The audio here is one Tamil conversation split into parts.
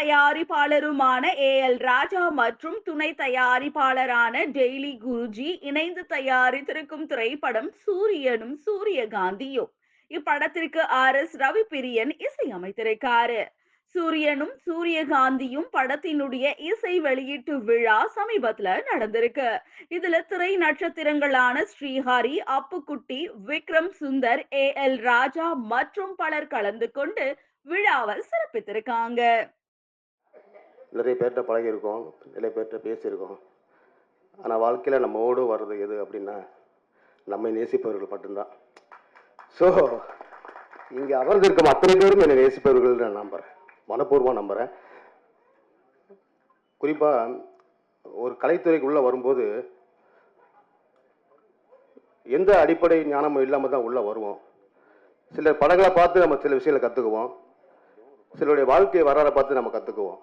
தயாரிப்பாளருமான ஏ எல் ராஜா மற்றும் துணை தயாரிப்பாளரான டெய்லி குருஜி இணைந்து தயாரித்திருக்கும் திரைப்படம் சூரியனும் சூரியகாந்தியும். இப்படத்திற்கு ஆர் எஸ் ரவி பிரியன் இசையமைத்திருக்காரு சூரியனும் சூரியகாந்தியும் படத்தினுடைய இசை வெளியீட்டு விழா சமீபத்துல நடந்திருக்கு. இதுல திரை நட்சத்திரங்களான ஸ்ரீஹாரி அப்புக்குட்டி விக்ரம் சுந்தர் ஏ எல் ராஜா மற்றும் பலர் கலந்து கொண்டு விழாவை சிறப்பித்திருக்காங்க. நிறைய பேர்கிட்ட பழகியிருக்கோம் நிறைய பேர்கிட்ட பேசியிருக்கோம். ஆனால் வாழ்க்கையில் நம்மோடு வர்றது எது அப்படின்னா நம்மை நேசிப்பவர்கள் மட்டும்தான். ஸோ இங்கே அமர்ந்திருக்கும் அத்தனை பேரும் என்னை நேசிப்பவர்கள் நான் நம்புகிறேன் மனப்பூர்வமாக நம்புகிறேன் குறிப்பாக ஒரு கலைத்துறைக்குள்ளே வரும்போது எந்த அடிப்படை ஞானமும் இல்லாமல் தான் உள்ளே வருவோம். சில படங்களை பார்த்து நம்ம சில விஷயங்களை கற்றுக்குவோம் சிலருடைய வாழ்க்கை வரலாறை பார்த்து நம்ம கற்றுக்குவோம்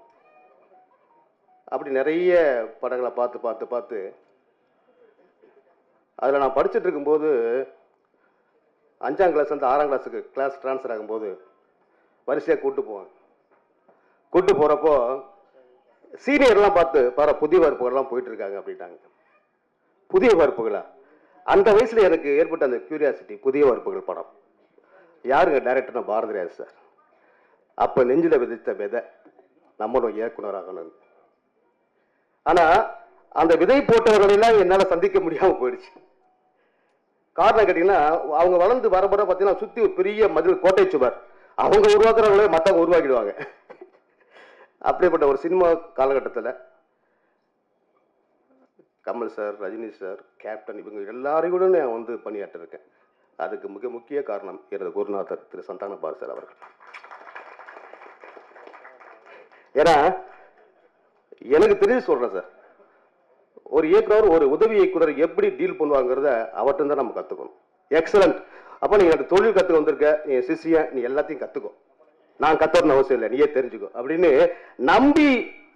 அப்படி நிறைய படங்களை பார்த்து பார்த்து பார்த்து அதில் நான் படிச்சுட்டு இருக்கும்போது அஞ்சாம் கிளாஸ் வந்து ஆறாம் கிளாஸுக்கு கிளாஸ் ட்ரான்ஸ்ஃபர் ஆகும்போது வரிசையாக கூப்பிட்டு போவேன். கூட்டு போகிறப்போ சீனியர்லாம் பார்த்து பாரு புதிய வகுப்புகள்லாம் போயிட்டுருக்காங்க அப்படின்ட்டாங்க. புதிய வகுப்புகளா? அந்த வயசில் எனக்கு ஏற்பட்ட அந்த கியூரியாசிட்டி புதிய வகுப்புகள் படம். யாருங்க டைரக்டர்னா பாரதிராஜ் சார். அப்போ நெஞ்சில் விதைத்த விதை நம்மளும் இயக்குனராகணும் ஆனால் அந்த விதை போட்டவர்களெல்லாம் என்னால் சந்திக்க முடியாமல் போயிடுச்சு. காரணம் கேட்டீங்கன்னா அவங்க வளர்ந்து வர வர பார்த்தீங்கன்னா சுற்றி ஒரு பெரிய மதில் கோட்டை சுவர். அவங்க உருவாக்குறவங்களே மற்றவங்க உருவாக்கிடுவாங்க. அப்படிப்பட்ட ஒரு சினிமா காலகட்டத்தில் Kamal sir Rajini sir captain இவங்க எல்லாரையும் கூட நான் வந்து பணியாற்றிருக்கேன். அதுக்கு மிக முக்கிய காரணம் எனது குருநாதர் திரு சந்தான பாரசர் சார் அவர்கள். ஏன்னா எனக்கு தெரிஞ்சு சொல்கிறேன் சார். ஒரு இயக்குனர் ஒரு உதவி இயக்குனர் எப்படி டீல் பண்ணுவாங்கிறத அவர்கிட்ட தான் நம்ம கற்றுக்கணும் எக்ஸலண்ட் அப்போ நீ எனக்கு தொழில் கற்றுக்க வந்திருக்க நீ சிஷியன் நீ எல்லாத்தையும் கற்றுக்கோ நான் கற்றுக்கணும் அவசியம் இல்லை நீயே தெரிஞ்சுக்கோ அப்படின்னு நம்பி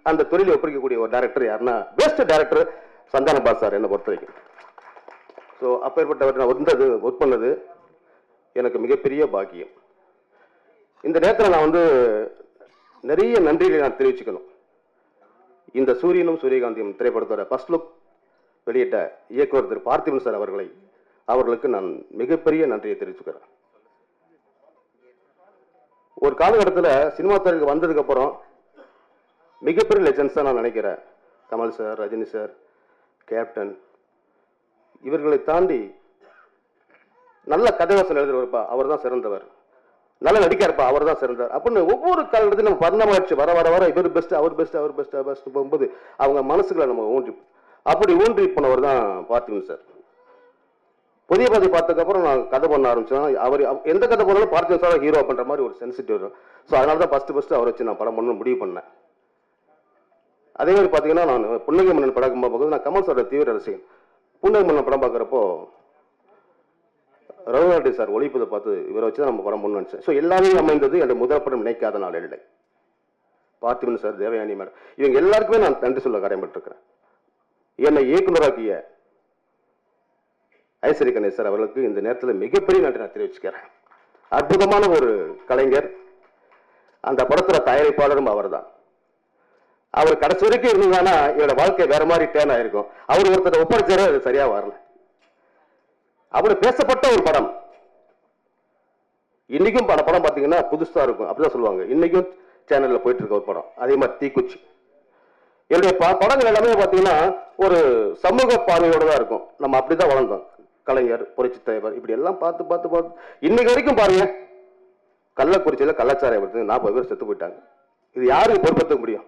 அந்த தொழிலை ஒப்படைக்கக்கூடிய ஒரு டேரக்டர் யாருன்னா பெஸ்ட் டேரக்டர் சந்தான பாஸ் சார் என்னை பொறுத்த வரைக்கும் ஸோ அப்பேற்பட்டவர் நான் வந்தது ஒர்க் பண்ணது எனக்கு மிகப்பெரிய பாக்கியம். இந்த நேரத்தில் நான் வந்து நிறைய நன்றிகளை நான் தெரிவிச்சுக்கணும். இந்த சூரியனும் சூரியகாந்தியும் திரைப்படத்தோட ஃபர்ஸ்ட் லுக் வெளியிட்ட இயக்குனர் திரு பார்த்திபன் சார் அவர்களை அவர்களுக்கு நான் மிகப்பெரிய நன்றியை தெரிவிச்சுக்கிறேன். ஒரு காலகட்டத்தில் சினிமா துறைக்கு வந்ததுக்கு அப்புறம் மிகப்பெரிய லெஜன்ஸாக நான் நினைக்கிறேன் Kamal sir Rajini sir captain இவர்களை தாண்டி நல்ல கதைவாசல் எழுதுறவர்ப்பா அவர் தான் சிறந்தவர். நல்ல நடிக்காருப்பா அவர் தான் சிறந்தார். அப்படின்னு ஒவ்வொரு காலகட்டத்திலும் நம்ம பரிணாமாச்சு வர வர வர இவர் பெஸ்ட் அவர் பெஸ்ட் அவர் பெஸ்ட் பெஸ்ட் போகும்போது அவங்க மனசுகளை நம்ம ஊன்றி அப்படி ஊன்றி போனவர் தான் பார்த்திபன் சார். புதிய பாதை பார்த்ததுக்கப்புறம் நான் கதை பண்ண ஆரம்பிச்சேன். அவர் எந்த கதை போனாலும் பார்த்திபன் சார் ஹீரோ பண்ணுற மாதிரி ஒரு சென்சிட்டிவ் வரும் ஸோ அதனால தான் ஃபஸ்ட்டு ஃபஸ்ட்டு அவரை வச்சு நான் படம் பண்ண முடிவு பண்ணேன். அதே மாதிரி பார்த்தீங்கன்னா நான் புன்னகை மன்னன் படம் பார்க்கும்போது நான் கமல் சாரோட தீவிர ரசிகன். புன்னகை மன்னன் படம் பார்க்குறப்போ ரகுநாட்டி சார் ஒழிப்பதை பார்த்து இவரை வச்சு தான் நம்ம படம் பண்ணு நினச்சேன். ஸோ எல்லாமே அமைந்தது என் முதல் படம் நினைக்காத நாள் இல்லை. பார்த்திபன் சார் தேவயானி மேடம் இவங்க எல்லாருக்குமே நான் நன்றி சொல்ல கடமைப்பட்டிருக்கிறேன் என்னை இயக்குநராக்கிய ஐஸ்வரி கணேஷ் சார் அவர்களுக்கு இந்த நேரத்தில் மிகப்பெரிய நன்றி நான் தெரிவிச்சுக்கிறேன். அற்புதமான ஒரு கலைஞர். அந்த படத்தில் தயாரிப்பாளரும் அவர்தான். அவர் கடைசி வரைக்கும் இருந்தாங்கன்னா என்னோட வாழ்க்கை வேற மாதிரி டேன் ஆயிருக்கும். அவர் ஒருத்தர் ஒப்படைச்சாரே அது சரியா வரல. அவர் பேசப்பட்ட ஒரு படம். இன்னைக்கும் படம் படம் பார்த்தீங்கன்னா புதுசா இருக்கும். அப்படிதான் சொல்லுவாங்க. இன்னைக்கும் சேனல்ல போயிட்டு இருக்க ஒரு படம். அதே மாதிரி தீக்குச்சி. என்னுடைய படங்கள் எல்லாமே பார்த்தீங்கன்னா ஒரு சமூக பார்வையோடு தான் இருக்கும். நம்ம அப்படிதான் வளர்ந்தோம். கலைஞர் புரட்சி தலைவர் இப்படி எல்லாம் பார்த்து பார்த்து பார்த்து. இன்னைக்கு வரைக்கும் பாருங்க. கள்ளக்குறிச்சியில கள்ளச்சாராயம் வருது நாற்பது பேர் செத்து போயிட்டாங்க. இது யாருக்கு பொறுப்பேற்க முடியும்?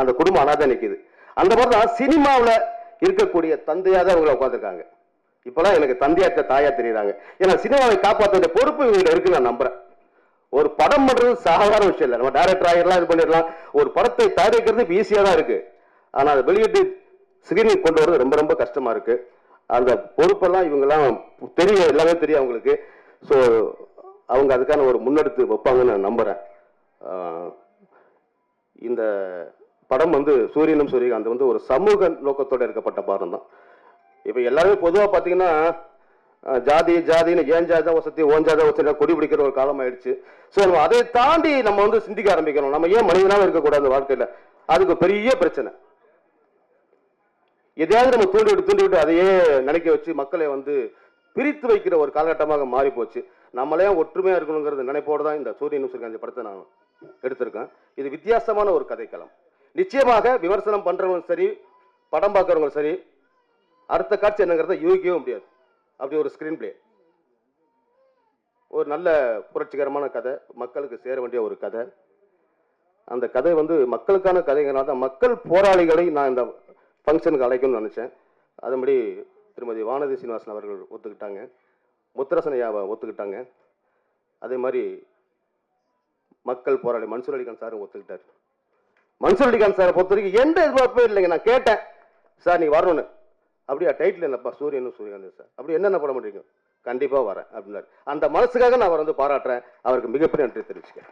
அந்த குடும்பம் அனாதான் நிற்கிது அந்த மாதிரி தான் சினிமாவில் இருக்கக்கூடிய தந்தையாக தான் அவங்களை உட்காந்துருக்காங்க இப்பெல்லாம் எனக்கு தந்தையா தாயா தெரியுறாங்க. ஏன்னா சினிமாவை காப்பாற்ற வேண்டிய பொறுப்பு இவங்க இருக்கு நான் நம்புறேன். ஒரு படம் பண்றது சாதாரண விஷயம் இல்லை. நம்ம டைரக்டர் ஆகிடலாம் இது பண்ணிடலாம். ஒரு படத்தை தயாரிக்கிறது இப்போ ஈஸியாக தான் இருக்கு. ஆனால் அதை வெளியிட்டு ஸ்கிரீனிங் கொண்டு வரது ரொம்ப ரொம்ப கஷ்டமா இருக்கு. அந்த பொறுப்பெல்லாம் இவங்கெல்லாம் தெரியும் எல்லாமே தெரியும் அவங்களுக்கு. ஸோ அவங்க அதுக்கான ஒரு முன்னெடுத்து வைப்பாங்கன்னு நான் நம்புறேன். இந்த படம் வந்து சூரியனும் சூரியகாந்த் வந்து ஒரு சமூக நோக்கத்தோடு எடுக்கப்பட்ட பாடம் தான் இப்போ எல்லாருமே பொதுவாக பார்த்தீங்கன்னா ஜாதி ஜாதின்னு ஏன் ஜாதி தான் வசதி ஓன் ஜாதி வசதி கொடி பிடிக்கிற ஒரு காலம் ஆயிடுச்சு. ஸோ நம்ம அதை தாண்டி நம்ம வந்து சிந்திக்க ஆரம்பிக்கணும். நம்ம ஏன் மனிதனாக இருக்கக்கூடாது வாழ்க்கையில்? அதுக்கு பெரிய பிரச்சனை. எதையாவது நம்ம தூண்டி விட்டு தூண்டி விட்டு அதையே நினைக்க வச்சு மக்களை வந்து பிரித்து வைக்கிற ஒரு காலகட்டமாக மாறி போச்சு நம்மளே ஒற்றுமையாக இருக்கணுங்கிறது நினைப்போடு தான் இந்த சூரியன் சூரியகாந்தி படத்தை நான் எடுத்திருக்கேன். இது வித்தியாசமான ஒரு கதைக்களம். நிச்சயமாக விமர்சனம் பண்ணுறவங்களும் சரி படம் பார்க்குறவங்களும் சரி அடுத்த காட்சி என்னங்கிறத யூகிக்கவே முடியாது. அப்படி ஒரு ஸ்கிரீன் பிளே ஒரு நல்ல புரட்சிகரமான கதை மக்களுக்கு சேர வேண்டிய ஒரு கதை. அந்த கதை வந்து மக்களுக்கான கதைங்கிறனால தான் மக்கள் போராளிகளை நான் இந்த ஃபங்க்ஷனுக்கு அழைக்கணும்னு நினச்சேன். அதன்படி திருமதி வானதி சீனிவாசன் அவர்கள் ஒத்துக்கிட்டாங்க. முத்தரசனையாவை ஒத்துக்கிட்டாங்க. அதே மாதிரி மக்கள் போராளி மன்சூர் அலிகான் சாரும் ஒத்துக்கிட்டார். மன்சூர் அலிகான் சாரை பொறுத்த வரைக்கும் எந்த எதிர்பார்ப்பும் இல்லைங்க. நான் கேட்டேன். சார் நீ வரணும்னு. அப்படியா டைட்டில் என்னப்பா? சூரியனும் சூரியகாந்த் சார். அப்படி என்னென்ன படம் பண்ணுறீங்க கண்டிப்பாக வரேன் அப்படின்னாரு. அந்த மனசுக்காக நான் அவரை வந்து பாராட்டுறேன். அவருக்கு மிகப்பெரிய நன்றி தெரிவிச்சுக்கிறேன்.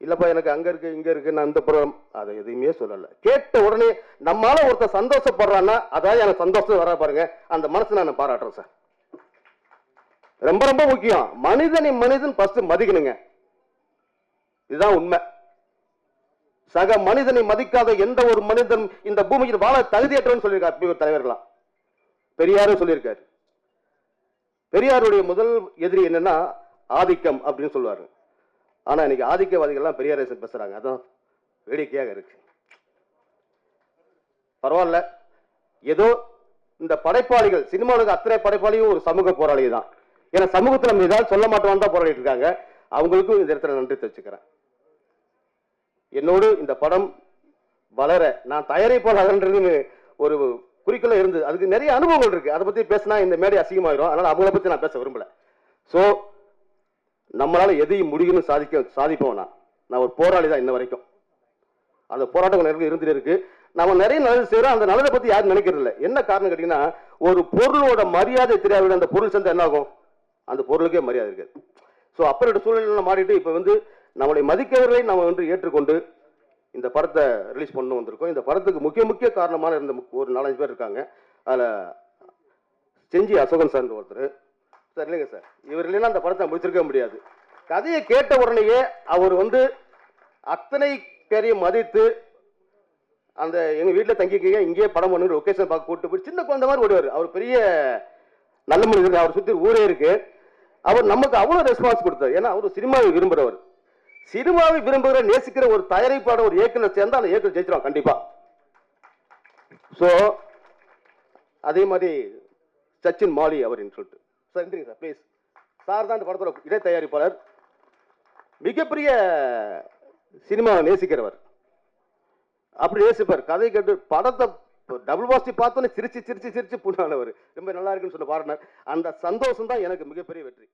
இல்லைப்பா எனக்கு அங்கே இருக்கு இங்கே இருக்கு நான் இந்த புறம் அதை எதையுமே சொல்லலை. கேட்ட உடனே நம்மளால் ஒருத்தர் சந்தோஷப்படுறான்னா அதாவது எனக்கு சந்தோஷம் வர பாருங்க. அந்த மனசு நான் பாராட்டுறேன் சார். ரொம்ப ரொம்ப முக்கியம். மனிதனை மனிதன் ஃபஸ்ட்டு மதிக்கணுங்க. இதுதான் உண்மை. சக மனிதனை மதிக்காத எந்த ஒரு மனிதன் இந்த பூமியில் வாழ தகுதியற்றவன் சொல்லியிருக்கார் தலைவர்களாம் பெரியாரும் சொல்லியிருக்காரு. பெரியாருடைய முதல் எதிரி என்னன்னா ஆதிக்கம் அப்படின்னு சொல்லுவாரு. ஆனா இன்னைக்கு ஆதிக்கவாதிகள்லாம் பெரியாரை பேசுறாங்க. அதான் வேடிக்கையாக இருக்கு. பரவாயில்ல. ஏதோ இந்த படைப்பாளிகள் சினிமாவுக்கு அத்தனை படைப்பாளியும் ஒரு சமூக போராளி தான் ஏன்னா சமூகத்தில் நம்ம ஏதாவது சொல்ல மாட்டோம் தான் போராடிட்டு இருக்காங்க. அவங்களுக்கும் இந்த இடத்துல நன்றி தெரிவிச்சுக்கிறேன். என்னோடு இந்த படம் வளர நான் தயாரிப்பாளர்ன்றதுன்னு ஒரு குறிக்கோள் இருந்தது அதுக்கு நிறைய அனுபவங்கள் இருக்கு. அதை பத்தி பேசினா இந்த மேடை அசிங்கமாயிரும். அதனால அவங்கள பத்தி நான் பேச விரும்பல. ஸோ நம்மளால எதையும் முடியும்னு சாதிக்க சாதிப்போம் நான். நான் ஒரு போராளி தான் இன்ன வரைக்கும். அந்த போராட்டம் நிறைய இருந்துட்டு இருக்கு. நம்ம நிறைய நல்லது செய்யறோம் அந்த நல்லதை பத்தி யாரும் நினைக்கிறது இல்லை. என்ன காரணம் கேட்டீங்கன்னா ஒரு பொருளோட மரியாதை தெரியாத அந்த பொருள் சேர்ந்தா என்ன ஆகும்? அந்த பொருளுக்கே மரியாதை இருக்காது. ஸோ அப்புறம் சூழ்நிலை மாறிட்டு இப்போ வந்து நம்மளை மதிக்கவர்களை நம்ம வந்து ஏற்றுக்கொண்டு இந்த படத்தை ரிலீஸ் பண்ண வந்திருக்கோம். இந்த படத்துக்கு முக்கிய முக்கிய காரணமான இருந்த ஒரு நாலஞ்சு பேர் இருக்காங்க. அதில் செஞ்சி அசோகன் சார் ஒருத்தர். சார் இல்லைங்க சார். இவர் இல்லைன்னா அந்த படத்தை முடிச்சிருக்க முடியாது. கதையை கேட்ட உடனேயே அவர் வந்து அத்தனை பேரையும் மதித்து அந்த எங்கள் வீட்டில் தங்கிக்கிங்க இங்கேயே படம் பண்ணுங்க லொக்கேஷன் பார்க்க கூட்டு போய் சின்ன குழந்தை மாதிரி ஓடுவார். அவர் பெரிய நல்ல மனிதர். அவர் சுற்றி ஊரே இருக்கு. அவர் நமக்கு அவ்வளோ ரெஸ்பான்ஸ் கொடுத்தார். ஏன்னா அவர் சினிமாவை விரும்புகிறவர் சினிமாவை விரும்புகிற நேசிக்கிற ஒரு தயாரிப்பாளர் ஒரு இயக்குனர் சேர்ந்தா அந்த இயக்குனர் ஜெயிச்சிருவான் கண்டிப்பா. ஸோ அதே மாதிரி சச்சின் மாலி அவர்னு சொல்லிட்டு. சார் எந்திரிங்க சார் ப்ளீஸ் சார் தான் இந்த படத்தோட இடை தயாரிப்பாளர். மிகப்பெரிய சினிமாவை நேசிக்கிறவர். அப்படி நேசிப்பார். கதை கேட்டு படத்தை டபுள் வாசி பார்த்தோன்னே சிரிச்சு சிரிச்சு சிரிச்சு புண்ணானவர். ரொம்ப நல்லா இருக்குன்னு சொன்ன பாருனர் அந்த சந்தோஷம் தான் எனக்கு மிகப்பெரிய வெற்றி.